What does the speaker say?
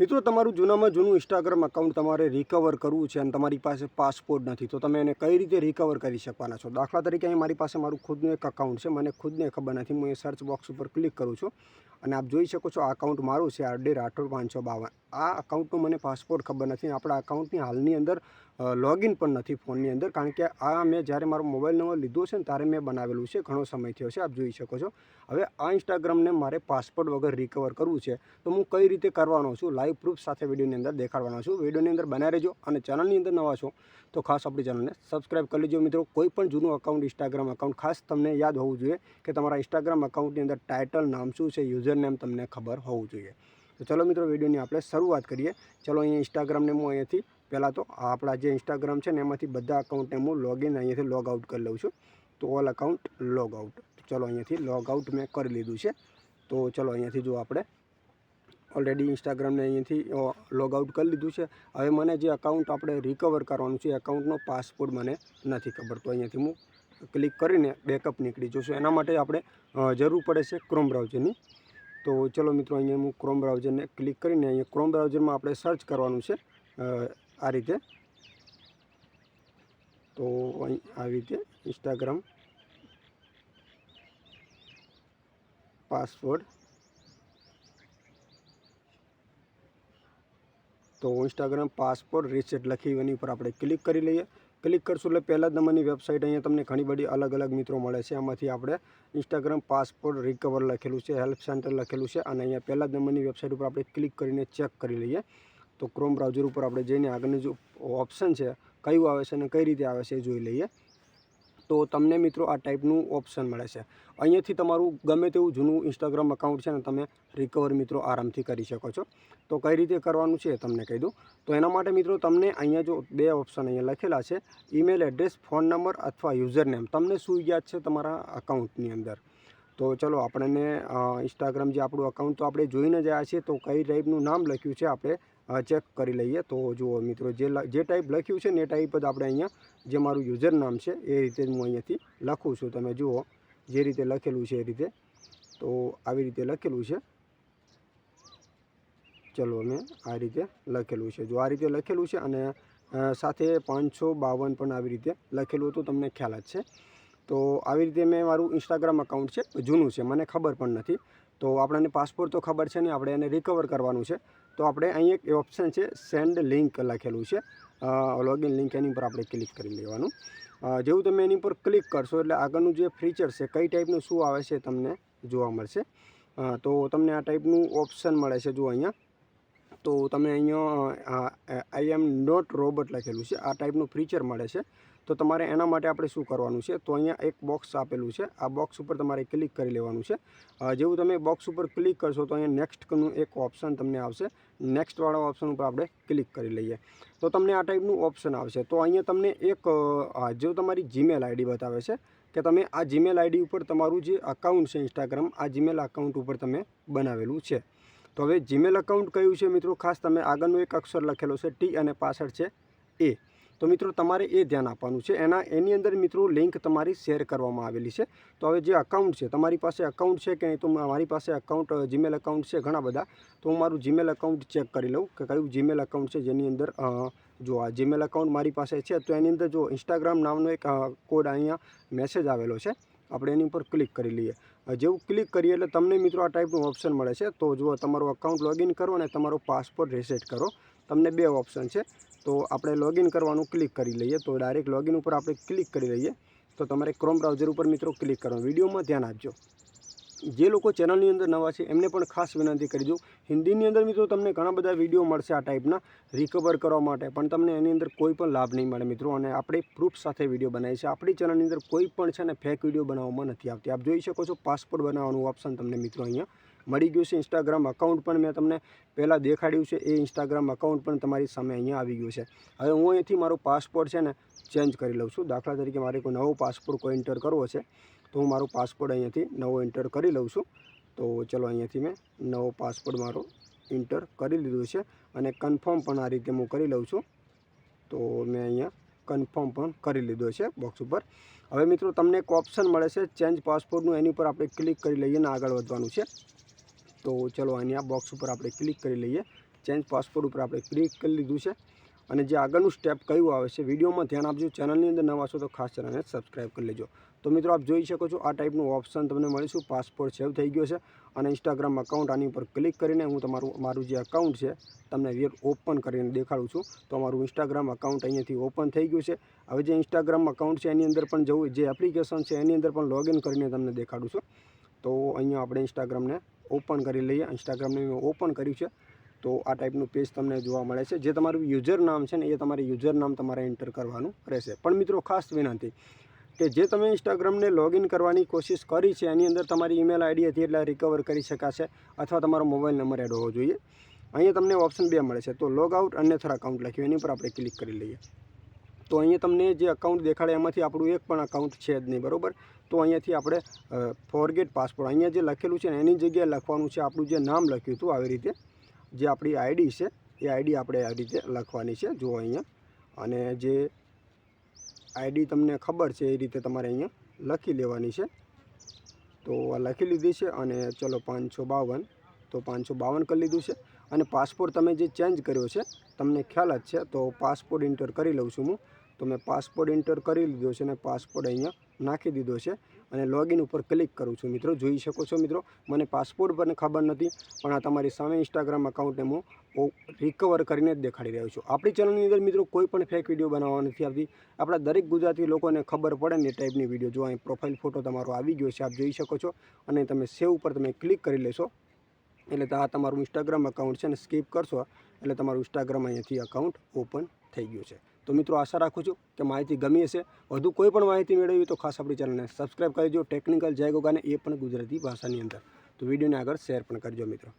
મિત્રો, તમારું જૂનામાં જૂનું ઇન્સ્ટાગ્રામ અકાઉન્ટ તમારે રિકવર કરવું છે અને તમારી પાસે પાસપોર્ટ નથી, તો તમે એને કઈ રીતે રિકવર કરી શકવાના છો? દાખલા તરીકે અહીં મારી પાસે મારું ખુદનું એક અકાઉન્ટ છે, મને ખુદને ખબર નથી, હું એ સર્ચ બોક્સ ઉપર ક્લિક કરું છું. અને આપ જોઈ શકો છો, આ અકાઉન્ટ મારું છે આરડી રાઠોડ પાંચસો બાવન. આ અકાઉન્ટનું મને પાસપોર્ટ ખબર નથી. આપણા અકાઉન્ટની હાલની અંદર લોગિન પણ નથી ફોનની અંદર. કારણ કે આ મેં જ્યારે મારો મોબાઈલ નંબર લીધો છે ને, ત્યારે મેં બનાવેલું છે. ઘણો સમય થયો છે, આપ જોઈ શકો છો. હવે આ ઇન્સ્ટાગ્રામને મારે પાસપોર્ટ વગર રિકવર કરવું છે. તો હું કઈ રીતે કરવાનો છું? લાઈવ પ્રૂફ સાથે વિડીયોની અંદર દેખાડવાનો છું. વિડીયોની અંદર બનાવી રહેજો અને ચેનલની અંદર નવા છો, તો ખાસ આપણી ચેનલને સબસ્ક્રાઈબ કરી લેજો મિત્રો. કોઈ પણ જૂનું અકાઉન્ટ ઇન્સ્ટાગ્રામ અકાઉન્ટ ખાસ તમને યાદ હોવું જોઈએ કે તમારા ઇન્સ્ટાગ્રામ અકાઉન્ટની અંદર ટાઇટલ નામ શું છે યુઝર નેમ તમને ખબર હોવું જોઈએ. તો ચલો મિત્રો, વિડીયોની આપણે શરૂઆત કરીએ. ચલો અહીંયા ઇન્સ્ટાગ્રામને હું અહીંયાથી, પહેલાં તો આપણા જે ઇન્સ્ટાગ્રામ છે ને એમાંથી બધા અકાઉન્ટને હું લોગિન અહીંયાથી લોગ આઉટ કરી લઉં છું. તો ઓલ અકાઉન્ટ લોગ આઉટ ચલો અહીંયાથી લોગ આઉટ મેં કરી લીધું છે. તો ચલો અહીંયાથી જો આપણે ઓલરેડી ઇન્સ્ટાગ્રામને અહીંયાથી લોગ આઉટ કરી લીધું છે. હવે મને જે અકાઉન્ટ આપણે રિકવર કરવાનું છે, એ અકાઉન્ટનો પાસપોર્ટ મને નથી ખબર. તો અહીંયાથી હું ક્લિક કરીને બેકઅપ નીકળી જશું એના માટે આપણે જરૂર પડે છે ક્રોમ બ્રાઉઝરની તો ચલો મિત્રો, અહીંયા હું ક્રોમ બ્રાઉઝરને ક્લિક કરીને અહીંયા ક્રોમ બ્રાઉઝરમાં આપણે સર્ચ કરવાનું છે આ રીતે. તો અહીં આવી રીતે ઇન્સ્ટાગ્રામ પાસવર્ડ તો ઇન્સ્ટાગ્રામ પાસપોર્ટ રીસેટ લખી એની ઉપર આપણે ક્લિક કરી લઈએ. ક્લિક કરશું એટલે પહેલા નંબરની વેબસાઇટ અહીંયા તમને ઘણી બધી અલગ અલગ મિત્રો મળે છે. આમાંથી આપણે ઇન્સ્ટાગ્રામ પાસપોર્ટ રિકવર લખેલું છે હેલ્પ સેન્ટર લખેલું છે અને અહીંયા પહેલા નંબરની વેબસાઇટ ઉપર આપણે ક્લિક કરીને ચેક કરી લઈએ. તો ક્રોમ બ્રાઉઝર ઉપર આપણે જઈને આગળનું જે ઓપ્શન છે, કયું આવે છે અને કઈ રીતે આવે છે એ જોઈ લઈએ. તો તમને મિત્રો આ ટાઈપનું ઓપ્શન મળે છે. અહીંયાથી તમારું ગમે તેવું જૂનું ઇન્સ્ટાગ્રામ અકાઉન્ટ છે ને તમે રિકવર મિત્રો આરામથી કરી શકો છો. તો કઈ રીતે કરવાનું છે તમને કહી દઉં. તો એના માટે મિત્રો તમને અહીંયા જો બે ઓપ્શન અહીંયા લખેલા છે. ઈમેલ એડ્રેસ ફોન નંબર અથવા યુઝર નેમ તમને શું યાદ છે તમારા અકાઉન્ટની અંદર? તો ચલો આપણને ઇન્સ્ટાગ્રામ જે આપણું અકાઉન્ટ તો આપણે જોઈને જ આવ્યા છીએ. તો કઈ ટાઈપનું નામ લખ્યું છે આપણે ચેક કરી લઈએ. તો જુઓ મિત્રો, જે જે ટાઈપ લખ્યું છે ને એ ટાઈપ જ આપણે અહીંયા જે મારું યુઝર નામ છે એ રીતે હું અહીંયાથી લખું છું. તમે જુઓ જે રીતે લખેલું છે એ રીતે. તો આવી રીતે લખેલું છે. ચલો મેં આ રીતે લખેલું છે. જો આ રીતે લખેલું છે અને સાથે પાંચસો બાવન પણ આવી રીતે લખેલું હતું, તમને ખ્યાલ જ છે. તો આવી રીતે મેં મારું ઇન્સ્ટાગ્રામ અકાઉન્ટ છે, જૂનું છે. મને ખબર પણ નથી. તો આપણને પાસપોર્ટ તો ખબર છે ને, આપણે એને રિકવર કરવાનું છે. તો આપણે અહીં એક ઓપ્શન છે સેન્ડ લિંક લખેલું છે. લોગિન લિંક એની પર આપણે ક્લિક કરી લેવાનું. જેવું તમે એની પર ક્લિક કરશો એટલે આગળનું જે ફીચર છે, કઈ ટાઈપનું શું આવે છે તમને જોવા મળશે. તો તમને આ ટાઈપનું ઓપ્શન મળે છે જો અહીંયા. તો તમે અહીંયા આઈ એમ નોટ રોબોટ લખેલું છે. આ ટાઈપનું ફીચર મળે છે. તો તમારે એના માટે આપણે શું કરવાનું છે? તો અહીંયા એક બોક્સ આપેલું છે. આ બોક્સ ઉપર તમારે ક્લિક કરી લેવાનું છે. જેવું તમે બોક્સ ઉપર ક્લિક કરશો તો અહીંયા નેક્સ્ટનું એક ઓપ્શન તમને આવશે. નેક્સ્ટવાળા ઓપ્શન ઉપર આપણે ક્લિક કરી લઈએ. તો તમને આ ટાઈપનું ઓપ્શન આવશે. તો અહીંયા તમને એક જો તમારી જીમેલ આઈડી બતાવે છે કે તમે આ જીમેલ આઈડી ઉપર તમારું જે અકાઉન્ટ છે ઇન્સ્ટાગ્રામ આ જીમેલ અકાઉન્ટ ઉપર તમે બનાવેલું છે. તો હવે જીમેલ અકાઉન્ટ કયું છે મિત્રો? ખાસ તમે આગળનો એક અક્ષર લખેલો છે ટી અને પાછળ છે એ તો મિત્રો, તમારે એ ધ્યાન આપવાનું છે. એના, એની અંદર મિત્રો લિંક તમારી શેર કરવામાં આવેલી છે. તો હવે જે અકાઉન્ટ છે, તમારી પાસે અકાઉન્ટ છે કે નહીં? તો મારી પાસે અકાઉન્ટ જીમેલ અકાઉન્ટ છે ઘણા બધા. તો હું મારું જીમેલ અકાઉન્ટ ચેક કરી લઉં કે કયું જીમેલ અકાઉન્ટ છે જેની અંદર જો આ જીમેલ અકાઉન્ટ મારી પાસે છે, તો એની અંદર જો ઇન્સ્ટાગ્રામ નામનો એક કોડ અહીંયા મેસેજ આવેલો છે. આપણે એની ઉપર ક્લિક કરી લઈએ. જેવું ક્લિક કરીએ એટલે તમને મિત્રો આ ટાઈપનું ઓપ્શન મળે છે. તો જુઓ, તમારું અકાઉન્ટ લોગિન કરો અને તમારો પાસપોર્ટ રિસેટ કરો. તમને બે ઓપ્શન છે. તો આપણે લોગિન કરવાનું ક્લિક કરી લઈએ. તો ડાયરેક્ટ લોગિન ઉપર આપણે ક્લિક કરી લઈએ. તો તમારે ક્રોમ બ્રાઉઝર ઉપર મિત્રો ક્લિક કરવાનું. વિડીયોમાં ધ્યાન આપજો. જે લોકો ચેનલની અંદર નવા છે, એમને પણ ખાસ વિનંતી કરી દઉં હિન્દીની અંદર મિત્રો તમને ઘણા બધા વીડિયો મળશે આ ટાઈપના રિકવર કરવા માટે. પણ તમને એની અંદર કોઈ પણ લાભ નહીં મળે મિત્રો. અને આપણે પ્રૂફ સાથે વીડિયો બનાવી છે. આપણી ચેનલની અંદર કોઈ પણ છે ને ફેક વીડિયો બનાવવામાં નથી આવતી. આપ જોઈ શકો છો પાસપોર્ટ બનાવવાનું ઓપ્શન તમને મિત્રો અહીંયા મળી ગયું છે. ઇન્સ્ટાગ્રામ અકાઉન્ટ પણ મેં તમને પહેલાં દેખાડ્યું છે. એ ઇન્સ્ટાગ્રામ અકાઉન્ટ પણ તમારી સામે અહીંયા આવી ગયું છે. હવે હું અહીંથી મારો પાસપોર્ટ છે ને ચેન્જ કરી લઉં છું. દાખલા તરીકે મારે કોઈ નવો પાસપોર્ટ કોઈ એન્ટર કરવો છે, તો હું મારો પાસપોર્ટ અહીંયાથી નવો એન્ટર કરી લઉં છું. તો ચલો અહીંયાથી મેં નવો પાસપોર્ટ મારો એન્ટર કરી લીધો છે અને કન્ફર્મ પણ આ રીતે હું કરી લઉં છું. તો મેં અહીંયા કન્ફર્મ પણ કરી લીધો છે બોક્સ ઉપર. હવે મિત્રો તમને એક ઓપ્શન મળે છે ચેન્જ પાસપોર્ટનું એની ઉપર આપણે ક્લિક કરી લઈએ અને આગળ વધવાનું છે. તો ચલો અહીંયા બોક્સ ઉપર આપણે ક્લિક કરી લઈએ. ચેન્જ પાસપોર્ટ ઉપર આપણે ક્લિક કરી લીધું છે. અને જે આગળનું સ્ટેપ કયું આવે છે, વિડીયોમાં ધ્યાન આપજો. ચેનલની અંદર નવા છો તો ખાસ ચેનલને સબસ્ક્રાઈબ કરી લેજો. તો મિત્રો આપ જોઈ શકો છો, આ ટાઈપનું ઓપ્શન તમને મળીશું પાસપોર્ટ સેવ થઈ ગયો છે. અને ઇન્સ્ટાગ્રામ અકાઉન્ટ આની ઉપર ક્લિક કરીને હું તમારું, મારું જે અકાઉન્ટ છે, તમને રિયલ ઓપન કરીને દેખાડું છું. તો અમારું ઇન્સ્ટાગ્રામ અકાઉન્ટ અહીંયાથી ઓપન થઈ ગયું છે. હવે જે ઇન્સ્ટાગ્રામ અકાઉન્ટ છે, એની અંદર પણ જવું, જે એપ્લિકેશન છે, એની અંદર પણ લોગિન કરીને તમને દેખાડું છું. તો અહીંયા આપણે ઇન્સ્ટાગ્રામને ઓપન કરી લઈએ ઇન્સ્ટાગ્રામને મેં ઓપન કર્યું છે. તો આ ટાઈપનું પેજ તમને જોવા મળે છે. જે તમારું યુઝર નામ છે ને, એ તમારે યુઝર નામ તમારે એન્ટર કરવાનું રહેશે. પણ મિત્રો, ખાસ વિનંતી કે જે તમે ઇન્સ્ટાગ્રામને લોગિન કરવાની કોશિશ કરી છે, એની અંદર તમારી ઈમેલ આઈડી હતી એટલે રિકવર કરી શકાશે અથવા તમારો મોબાઈલ નંબર એડ હોવો જોઈએ. અહીંયા તમને ઓપ્શન બે મળે છે. તો લોગ આઉટ અન્યથર અકાઉન્ટ લખ્યું. એની પર આપણે ક્લિક કરી લઈએ. તો અહીંયા તમને જે અકાઉન્ટ દેખાડે, એમાંથી આપણું એક પણ અકાઉન્ટ છે જ નહીં. બરાબર? તો અહીંયાથી આપણે ફોરગેટ પાસપોર્ટ અહીંયા જે લખેલું છે એની જગ્યાએ લખવાનું છે, આપણું જે નામ લખ્યું હતું આવી રીતે, જે આપણી આઈડી છે, એ આઈડી આપણે આવી રીતે લખવાની છે, જુઓ અહીંયા. અને જે આઈડી તમને ખબર છે, એ રીતે તમારે અહીંયા લખી લેવાની છે. તો આ લખી લીધી છે અને ચલો પાંચસો બાવન, તો પાંચસો બાવન કરી લીધું છે. અને પાસપોર્ટ તમે જે ચેન્જ કર્યો છે, તમને ખ્યાલ જ છે, તો પાસપોર્ટ ઇન્ટર કરી લઉં છું હું. તો મેં પાસપોર્ટ ઇન્ટર કરી લીધો છે અને પાસપોર્ટ અહીંયા નાખી દીધો છે અને લોગિન ઉપર ક્લિક કરું છું મિત્રો. જોઈ શકો છો મિત્રો, મને પાસપોર્ટ પર ખબર નથી, પણ આ તમારી સામે ઇન્સ્ટાગ્રામ અકાઉન્ટને હું રિકવર કરીને જ દેખાડી રહ્યો છું. આપણી ચેનલની અંદર મિત્રો કોઈ પણ ફેક વીડિયો બનાવવા નથી આવતી. આપણા દરેક ગુજરાતી લોકોને ખબર પડે ને એ ટાઈપની વીડિયો જો અહીં પ્રોફાઇલ ફોટો તમારો આવી ગયો છે, આપ જોઈ શકો છો. અને તમે સેવ ઉપર તમે ક્લિક કરી લેશો. એટલે આ તમારું ઇન્સ્ટાગ્રામ અકાઉન્ટ છે ને સ્કીપ કરશો, એટલે તમારું ઇન્સ્ટાગ્રામ અહીંયાથી અકાઉન્ટ ઓપન થઈ ગયું છે. તો મિત્રો આશા રાખું છું કે માહિતી ગમી હશે. વધુ કોઈ પણ માહિતી મેળવી તો ખાસ આપણી ચેનલને સબસ્ક્રાઈબ કરજો ટેકનિકલ જય ગોગાને, એ પણ ગુજરાતી ભાષાની અંદર. તો વિડીયોને આગળ શેર પણ કરજો મિત્રો.